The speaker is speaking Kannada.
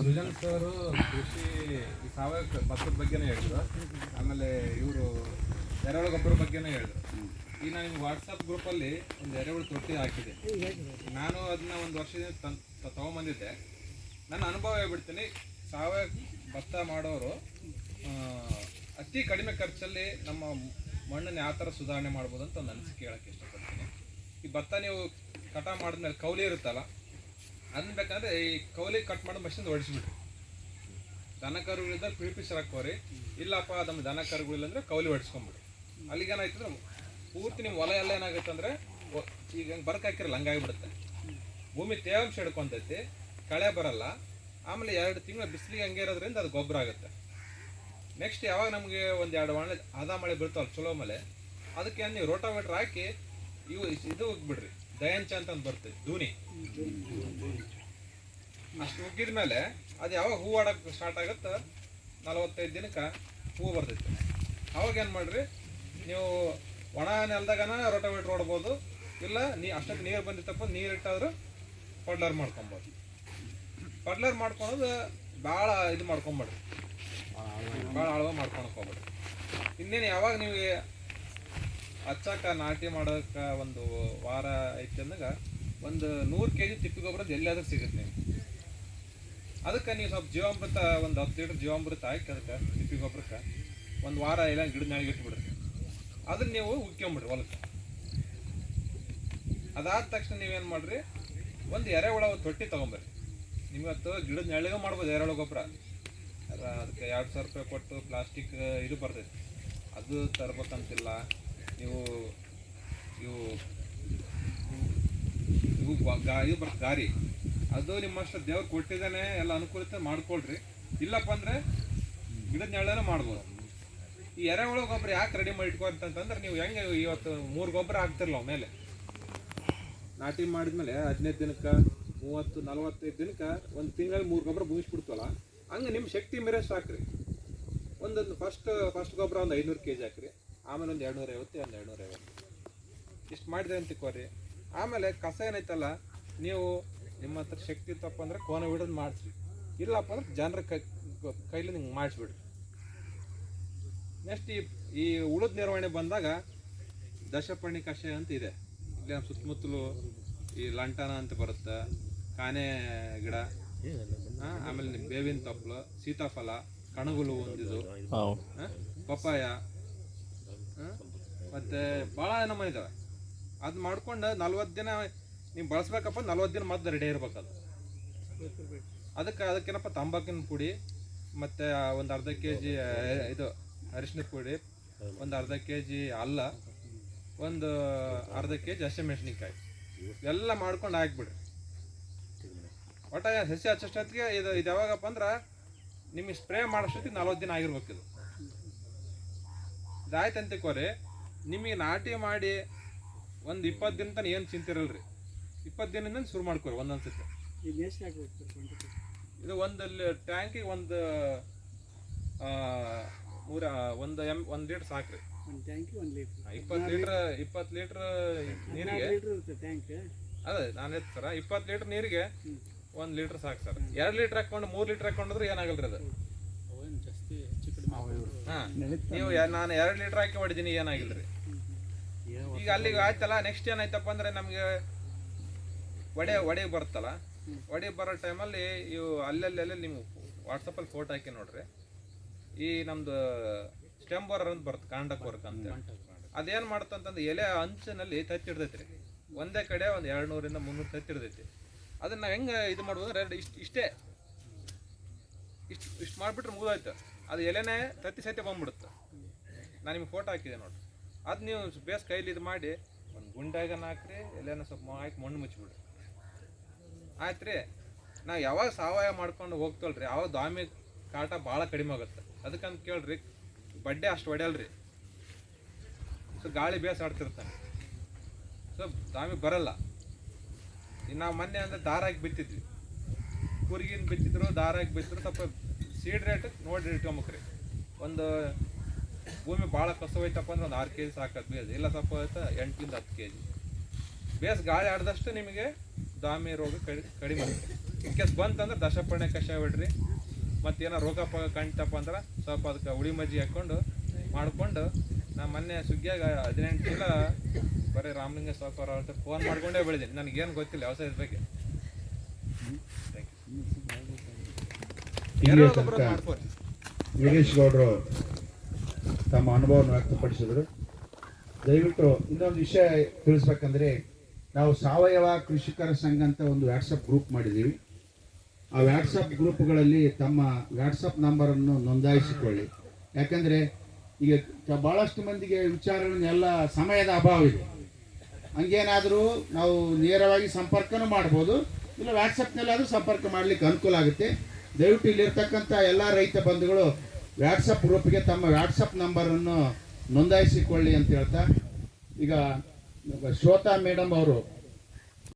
ಸೃಜನ್ ಸರ್ ಕೃಷಿ ಈ ಸಾವಯವ ಭತ್ತದ ಬಗ್ಗೆನೇ ಹೇಳಿದ್ರು. ಆಮೇಲೆ ಇವರು ಎರೆಹುಳ ಗೊಬ್ಬರ ಬಗ್ಗೆನೇ ಹೇಳಿದ್ರು. ಈಗ ನಾನು ನಿಮ್ಗೆ ವಾಟ್ಸಪ್ ಗ್ರೂಪಲ್ಲಿ ಒಂದು ಎರೆಹುಳು ತೊಟ್ಟಿ ಹಾಕಿದೆ. ನಾನು ಅದನ್ನ ಒಂದು ವರ್ಷದಿಂದ ತನ್ ತೊಗೊಂಬಂದಿದ್ದೆ. ನನ್ನ ಅನುಭವ ಹೇಳ್ಬಿಡ್ತೀನಿ ಸಾವಯವ ಭತ್ತ ಮಾಡೋರು ಅತಿ ಕಡಿಮೆ ಖರ್ಚಲ್ಲಿ ನಮ್ಮ ಮಣ್ಣನ್ನು ಯಾವ ಥರ ಸುಧಾರಣೆ ಮಾಡ್ಬೋದು ಅಂತ ಒಂದು ಅನಿಸಿಕೆ ಹೇಳೋಕ್ಕೆ ಇಷ್ಟಪಡ್ತೀನಿ. ಈ ಭತ್ತ ನೀವು ಕಟ ಮಾಡಿದ್ಮೇಲೆ ಕೌಲಿ ಇರುತ್ತಲ್ಲ ಅದನ್ನ ಬೇಕಂದ್ರೆ ಈ ಕೌಲಿ ಕಟ್ ಮಾಡೋ ಮಷಿನ್ ಹೊಡಿಸ್ಬಿಟ್ರಿ ದನ ಕರುಗಳಿದ್ದಾಗ ಸರಕ್ ಹಾಕೋರಿ ಇಲ್ಲಪ್ಪ ನಮ್ಮ ದನ ಕರುಗಳಿಲ್ಲ ಅಂದ್ರೆ ಕೌಲಿ ಹೊಡಿಸ್ಕೊಂಬಿಡ್ರಿ ಅಲ್ಲಿಗೆ ಏನಾಯ್ತಂದ್ರೆ ಪೂರ್ತಿ ನಿಮ್ಮ ಹೊಲ ಎಲ್ಲ ಏನಾಗುತ್ತೆ ಅಂದ್ರೆ ಈಗ ಹಂಗೆ ಬರಕ್ ಹಾಕಿರಲ್ಲ ಹಂಗಾಗಿಬಿಡುತ್ತೆ ಭೂಮಿ ತೇವಾಂಶ ಹಿಡ್ಕೊಂತೈತಿ, ಕಳೆ ಬರಲ್ಲ. ಆಮೇಲೆ ಎರಡು ತಿಂಗಳು ಬಿಸಿಲಿಗೆ ಹಂಗೆ ಇರೋದ್ರಿಂದ ಅದು ಗೊಬ್ಬರ ಆಗುತ್ತೆ. ನೆಕ್ಸ್ಟ್ ಯಾವಾಗ ನಮಗೆ ಒಂದು ಎರಡು ಮಳೆ ಆದ ಮಳೆ ಬೀಳ್ತಾವಲ್ಲ ಚಲೋ ಮಳೆ, ಅದಕ್ಕೆ ನೀವು ರೋಟಾವೇಟ್ರ್ ಹಾಕಿ ಇವು ಇದು ಹೋಗ್ಬಿಡ್ರಿ ದಯಂಚ ಅಂತ ಬರ್ತದೆ, ಧೋನಿ. ಅಷ್ಟು ಉಗ್ಗಿದ ಮೇಲೆ ಅದು ಯಾವಾಗ ಹೂ ಆಡಕ್ಕೆ ಸ್ಟಾರ್ಟ್ ಆಗುತ್ತೆ ನಲವತ್ತೈದು ದಿನಕ್ಕೆ ಹೂ ಬರ್ತೈತೆ. ಅವಾಗ ಏನು ಮಾಡ್ರಿ, ನೀವು ಒಣ ನೆಲದಾಗನ ರೋಟೋವೇಟ್ರ್ ಹೊಡ್ಬೋದು ಇಲ್ಲ ನೀ ಅಷ್ಟಕ್ಕೆ ನೀರು ಬಂದಿತ್ತಪ್ಪ, ನೀರು ಇಟ್ಟಾದ್ರೂ ಪಡ್ಲರ್ ಮಾಡ್ಕೊಬೋದು. ಪಡ್ಲರ್ ಮಾಡ್ಕೊಳೋದು ಭಾಳ ಇದು ಮಾಡ್ಕೊಂಬೇಡ್ರಿ. ಭಾಳ ಆಳವ ಮಾಡ್ಕೊಂಡು ಹೋಗ್ಬೇಡ್ರಿ. ಇನ್ನೇನು ಯಾವಾಗ ನಿಮಗೆ ಹಚ್ಚಾಕ ನಾಟಿ ಮಾಡೋಕ ಒಂದು ವಾರ ಐತೆ ಅಂದಾಗ ಒಂದು ನೂರು ಕೆ ಜಿ ತಿಪ್ಪಿ ಗೊಬ್ಬರ ಎಲ್ಲಾದ್ರೂ ಸಿಗುತ್ತೆ ನೀವು ಅದಕ್ಕೆ ನೀವು ಸ್ವಲ್ಪ ಜೀವಾಮೃತ ಒಂದು ಹತ್ತು ಲೀಟ್ರ್ ಜೀವಾಮೃತ ಹಾಕಿ ಅದಕ್ಕೆ ತಿಪ್ಪಿ ಗೊಬ್ಬರಕ್ಕೆ ಒಂದು ವಾರ ಇಲ್ಲ ಗಿಡದ ಮ್ಯಾಗೆ ಇಟ್ಬಿಡ್ರಿ. ಅದನ್ನ ನೀವು ಉಕ್ಕೊಂಬಿಡ್ರಿ ಹೊಲಕ್ಕೆ. ಅದಾದ ತಕ್ಷಣ ನೀವೇನು ಮಾಡ್ರಿ, ಒಂದು ಎರೆಹುಳ ತೊಟ್ಟಿ ತೊಗೊಂಬರ್ರಿ. ನಿಮ್ಗತ್ತು ಗಿಡದ ನೆಳಗ ಮಾಡ್ಬೋದು ಎರೆಹುಳ ಗೊಬ್ಬರ. ಅದಕ್ಕೆ ಎರಡು ಸಾವಿರ ರೂಪಾಯಿ ಕೊಟ್ಟು ಪ್ಲಾಸ್ಟಿಕ್ ಇದು ಬರ್ತೈತಿ. ಅದು ತರ್ಬೇಕಂತಿಲ್ಲ. ನೀವು ಇವು ಇವು ಗ- ಇದು ಬರ್ತದೆ ಗಾರಿ. ಅದು ನಿಮ್ಮಷ್ಟು ದೇವ್ರು ಕೊಟ್ಟಿದ್ದಾನೆ, ಎಲ್ಲ ಅನುಕೂಲತೆ ಮಾಡ್ಕೊಳ್ರಿ. ಇಲ್ಲಪ್ಪ ಅಂದ್ರೆ ಗಿಡದ ನೆಳ್ಳನ ಮಾಡ್ಬೋದು. ಈ ಎರೆಹುಳ ಗೊಬ್ಬರ ಯಾಕೆ ರೆಡಿ ಮಾಡಿ ಇಟ್ಕೋ ಅಂತಂದ್ರೆ ನೀವು ಹೆಂಗೆ ಇವತ್ತು ಮೂರು ಗೊಬ್ಬರ ಹಾಕ್ತಿರಲ್ಲ ಮೇಲೆ? ನಾಟಿ ಮಾಡಿದ್ಮೇಲೆ ಹದಿನೈದು ದಿನಕ್ಕೆ, ಮೂವತ್ತು, ನಲ್ವತ್ತೈದು ದಿನಕ್ಕೆ ಒಂದು ತಿಂಗಳಲ್ಲಿ ಮೂರು ಗೊಬ್ಬರ ಮುಗಿಸ್ಬಿಡ್ತಲ್ಲ ಹಂಗೆ ನಿಮ್ಮ ಶಕ್ತಿ ಮೇರೆ ಸಾಕ್ರಿ. ಒಂದೊಂದು ಫಸ್ಟ್ ಫಸ್ಟ್ ಗೊಬ್ಬರ ಒಂದು ಐನೂರು ಕೆ ಜಿ ಹಾಕ್ರಿ. ಆಮೇಲೆ ಒಂದು ಎರಡುನೂರ ಐವತ್ತು ಒಂದು ಎರಡುನೂರ ಐವತ್ತು ಇಷ್ಟು ಮಾಡಿದ್ರೆ ಅಂತ ತಿಕ್ಕೋರಿ ಆಮೇಲೆ ಕಸ ಏನೈತಲ್ಲ ನೀವು ನಿಮ್ಮ ಹತ್ರ ಶಕ್ತಿ ಇತ್ತಪ್ಪ ಅಂದರೆ ಕೋನ ಬಿಡೋದು ಮಾಡಿಸ್ರಿ ಇಲ್ಲಪ್ಪ ಅಂದ್ರೆ ಜನರ ಕೈ ಕೈಲಿ ನಿಂಗೆ ಮಾಡಿಸ್ಬಿಡ್ರಿ. ನೆಕ್ಸ್ಟ್ ಈ ಈ ಉಳಿದ ನಿರ್ವಹಣೆ ಬಂದಾಗ ದಶಪಣಿ ಕಷಾಯ ಅಂತ ಇದೆ. ಇಲ್ಲಿ ನಮ್ಮ ಸುತ್ತಮುತ್ತಲು ಈ ಲಂಟನ ಅಂತ ಬರುತ್ತೆ. ಕಾನೆ ಗಿಡ ಆಮೇಲೆ ಬೇವಿನ ತಪ್ಪಲು ಸೀತಾಫಲ ಕಣಗುಲು ಒಂದಿದು ಪಪ್ಪಾಯ ಮತ್ತೆ ಭಾಳ ನಮೂನೆ ಇದಾವೆ. ಅದು ಮಾಡ್ಕೊಂಡು ನಲ್ವತ್ತು ದಿನ ನೀವು ಬಳಸ್ಬೇಕಪ್ಪ ನಲ್ವತ್ತು ದಿನ ಮತ್ತೆ ರೆಡಿ ಇರ್ಬೇಕು ಅದು ಅದಕ್ಕೆ ಅದಕ್ಕೇನಪ್ಪ, ತಂಬಾಕಿನ ಪುಡಿ, ಮತ್ತೆ ಒಂದು ಅರ್ಧ ಕೆ ಜಿ ಇದು ಅರಿಶಿನ ಪುಡಿ, ಒಂದು ಅರ್ಧ ಕೆ ಜಿ ಅಲ್ಲ, ಒಂದು ಅರ್ಧ ಕೆ ಜಿ ಹಸಿಮೆಣ್ಸಿನ್ಕಾಯಿ ಎಲ್ಲ ಮಾಡ್ಕೊಂಡು ಹಾಕ್ಬಿಡ್ರಿ. ಒಟ್ಟ ಸಸಿ ಹಚ್ಚೋಷ್ಟೊತ್ತಿಗೆ ಇದು ಇದು ಯಾವಾಗಪ್ಪ ಅಂದ್ರೆ ನಿಮಗೆ ಸ್ಪ್ರೇ ಮಾಡೋಷ್ಟೊತ್ತಿಗೆ ನಲ್ವತ್ತು ದಿನ ಆಗಿರ್ಬೇಕು ಇದು ಇದಾಯ್ತು ಅಂತಿಕೋರಿ ನಿಮಗೆ ನಾಟಿ ಮಾಡಿ ಒಂದು ಇಪ್ಪತ್ತು ದಿನ ತನಕ ಏನು ಚಿಂತಿರಲ್ರಿ ಇಪ್ಪತ್ತು ದಿನದಿಂದ ಶುರು ಮಾಡ್ಕೋರಿ ಒಂದೊಂದು ಸತಿ ಇದು ಎಷ್ಟು ಹಾಕ್ಬೇಕು ಸರ್ ಕ್ವಾಂಟಿಟಿ ಇದು ಒಂದು ಟ್ಯಾಂಕಿಗೆ ಒಂದು ಆ, ನೂರ ಒಂದು ಎಂ ಒಂದು ಲೀಟ್ರ್ ಸಾಕ್ರಿ. ಒಂದು ಟ್ಯಾಂಕಿ ಒಂದು ಲೀಟ್ರ್. ಇಪ್ಪತ್ತು ಲೀಟ್ರ್ ಇಪ್ಪತ್ತು ಲೀಟ್ರ್ ನೀರಿಗೆ. ಲೀಟ್ರ್ ಟ್ಯಾಂಕ್ ಅದೇ ನಾನು ಹೇಳ್ತೀನಿ ಸರ ಇಪ್ಪತ್ತು ಲೀಟ್ರ್ ನೀರಿಗೆ ಒಂದು ಲೀಟ್ರ್ ಸಾಕು ಸರ್. ಎರಡು ಲೀಟ್ರ್ ಹಾಕೊಂಡು ಮೂರು ಲೀಟ್ರ್ ಹಾಕೊಂಡ್ರೆ ಏನಾಗಲ್ರಿ ಅದು ಅವೇನು ಜಾಸ್ತಿ ಹೆಚ್ಚು ಕಡಿಮೆ ಹಾಂ ನೀವು ನಾನು ಎರಡು ಲೀಟರ್ ಹಾಕಿ ಹೊಡಿದೀನಿ ಏನಾಗಿಲ್ರಿ? ಈಗ ಅಲ್ಲಿಗೆ ಆಯ್ತಲ್ಲ ನೆಕ್ಸ್ಟ್ ಏನಾಯ್ತಪ್ಪ ಅಂದ್ರೆ ನಮಗೆ ಒಡೆ ಒಡೆ ಬರುತ್ತಲ್ಲ ಒಡೆ ಬರೋ ಟೈಮಲ್ಲಿ ಇವು ಅಲ್ಲಲ್ಲಿ ನೀವು ವಾಟ್ಸಪ್ಪಲ್ಲಿ ಫೋಟೋ ಹಾಕಿ ನೋಡ್ರಿ. ಈ ನಮ್ದು ಸ್ಟೆಮ್ ಬೋರರ್ ಅಂತ ಬರುತ್ತೆ ಕಾಂಡಕ್ ವರ್ಕ್ ಅಂತ. ಅದೇನು ಮಾಡ್ತಂತಂದ್ರೆ ಎಲೆ ಅಂಚಿನಲ್ಲಿ ತತ್ತಿಡ್ದೈತ್ರಿ ಒಂದೇ ಕಡೆ ಒಂದು ಎರಡು ನೂರಿಂದ ಮುನ್ನೂರು ತತ್ತಿಡ್ದೈತಿ ಅದನ್ನ ನಾವು ಹೆಂಗೆ ಇದು ಮಾಡ್ಬೋದು ಇಷ್ಟು ಇಷ್ಟೇ. ಇಷ್ಟು ಇಷ್ಟು ಮಾಡಿಬಿಟ್ರೆ ಮುಗಿದೋಯ್ತು. ಅದು ಎಲೆನೇ ತತ್ತಿ ಸತ್ಯ ಬಂದ್ಬಿಡುತ್ತೆ. ನಾನು ನಿಮ್ಗೆ ಫೋಟೋ ಹಾಕಿದೆ ನೋಡ್ರಿ ಅದು ನೀವು ಬೇಸ್ ಕೈಲಿ ಇದು ಮಾಡಿ ಒಂದು ಗುಂಡಾಗನ ಹಾಕ್ರಿ ಎಲೆನ ಸ್ವಲ್ಪ ಹಾಕಿ ಮಣ್ಣು ಮುಚ್ಚಿಬಿಡ್ರಿ ಆಯ್ತು ರೀ ನಾವು ಯಾವಾಗ ಸಾವಯವ ಮಾಡ್ಕೊಂಡು ಹೋಗ್ತವಲ್ರಿ ಯಾವಾಗ ದ್ವಾಮಿ ಕಾಟ ಭಾಳ ಕಡಿಮೆ ಆಗುತ್ತೆ. ಅದಕ್ಕಂತ ಕೇಳ್ರಿ, ಬಡ್ಡೆ ಅಷ್ಟು ಹೊಡೆಯಲ್ರಿ ಸೊ ಗಾಳಿ ಬೇಸ್ ಆಡ್ತಿರ್ತಾನೆ ಸೊ ದಾಮಿ ಬರಲ್ಲ. ಇನ್ನು ನಾವು ಮೊನ್ನೆ ಅಂದ್ರೆ ದಾರ ಬಿತ್ತಿದ್ವಿ. ಕೂರ್ಗಿನ ಬಿತ್ತಿದ್ರು ದಾರ ಹಾಕಿ ಬಿತ್ತಿದ್ರು, ಸ್ವಲ್ಪ ಸೀಡ್ ರೇಟ್ ನೋಡಿ ಇಟ್ಕೊಂಬೇಕ್ರಿ. ಒಂದು ಭೂಮಿ ಭಾಳ ಕಸವೈತಪ್ಪ ಅಂದ್ರೆ ಒಂದು ಆರು ಕೆ ಜಿ ಸಾಕತ್ ಬೇಸ್. ಇಲ್ಲ ಸ್ವಲ್ಪ ಹೋಯ್ತಾ ಎಂಟರಿಂದ ಹತ್ತು ಕೆ ಜಿ ಬೇಸ್ ಗಾಳಿ ಆಡಿದಷ್ಟು ನಿಮಗೆ ದಾಮಿ ರೋಗ ಕಡಿ ಕಡಿಮೆ ಇನ್ ಕೇಸ್ ಬಂತಂದ್ರೆ ದಶಪರ್ಣೆ ಕಷಾಯ ಬಿಡ್ರಿ. ಮತ್ತೇನೋ ರೋಗ ಪಾಗ ಕಂಟಪ್ಪ ಅಂದ್ರೆ ಸ್ವಲ್ಪ ಅದಕ್ಕೆ ಉಳಿ ಮಜ್ಜಿ ಹಾಕ್ಕೊಂಡು ಮಾಡಿಕೊಂಡು ನಾ ಮೊನ್ನೆ ಸುಗ್ಗಿಯಾಗ ಹದಿನೆಂಟು ಇಲ್ಲ ಬರೀ ರಾಮಲಿಂಗ ಸಾವುಕಾರ ಅವ್ರ ಫೋನ್ ಮಾಡಿಕೊಂಡೇ ಬೆಳೆದೀನಿ. ನನಗೇನು ಗೊತ್ತಿಲ್ಲ ವ್ಯವಸಾಯದ ಬಗ್ಗೆ. ಎರೆಹುಳ ಗೊಬ್ಬರ ವೀರೇಶ್ ಗೌಡರು ತಮ್ಮ ಅನುಭವವನ್ನು ವ್ಯಕ್ತಪಡಿಸಿದರು. ದಯವಿಟ್ಟು ಇನ್ನೊಂದು ವಿಷಯ ತಿಳಿಸ್ಬೇಕಂದ್ರೆ ನಾವು ಸಾವಯವ ಕೃಷಿಕರ ಸಂಘ ಅಂತ ಒಂದು ವ್ಯಾಟ್ಸಪ್ ಗ್ರೂಪ್ ಮಾಡಿದ್ದೀವಿ. ಆ ವ್ಯಾಟ್ಸಪ್ ಗ್ರೂಪ್ಗಳಲ್ಲಿ ತಮ್ಮ ವ್ಯಾಟ್ಸಪ್ ನಂಬರನ್ನು ನೋಂದಾಯಿಸಿಕೊಳ್ಳಿ. ಯಾಕಂದರೆ ಈಗ ಭಾಳಷ್ಟು ಮಂದಿಗೆ ವಿಚಾರಗಳನ್ನೆಲ್ಲ ಸಮಯದ ಅಭಾವ ಇದೆ. ಹಂಗೇನಾದರೂ ನಾವು ನೇರವಾಗಿ ಸಂಪರ್ಕನೂ ಮಾಡ್ಬೋದು ಇಲ್ಲ ವ್ಯಾಟ್ಸಪ್ನಲ್ಲಾದರೂ ಸಂಪರ್ಕ ಮಾಡಲಿಕ್ಕೆ ಅನುಕೂಲ ಆಗುತ್ತೆ. ದಯವಿಟ್ಟು ಇಲ್ಲಿರ್ತಕ್ಕಂಥ ಎಲ್ಲ ರೈತ ಬಂಧುಗಳು ವ್ಯಾಟ್ಸಪ್ ಗ್ರೂಪ್ಗೆ ತಮ್ಮ ವ್ಯಾಟ್ಸಪ್ ನಂಬರನ್ನು ನೋಂದಾಯಿಸಿಕೊಳ್ಳಿ ಅಂತ ಹೇಳ್ತಾ, ಈಗ ಶ್ರೋತಾ ಮೇಡಮ್ ಅವರು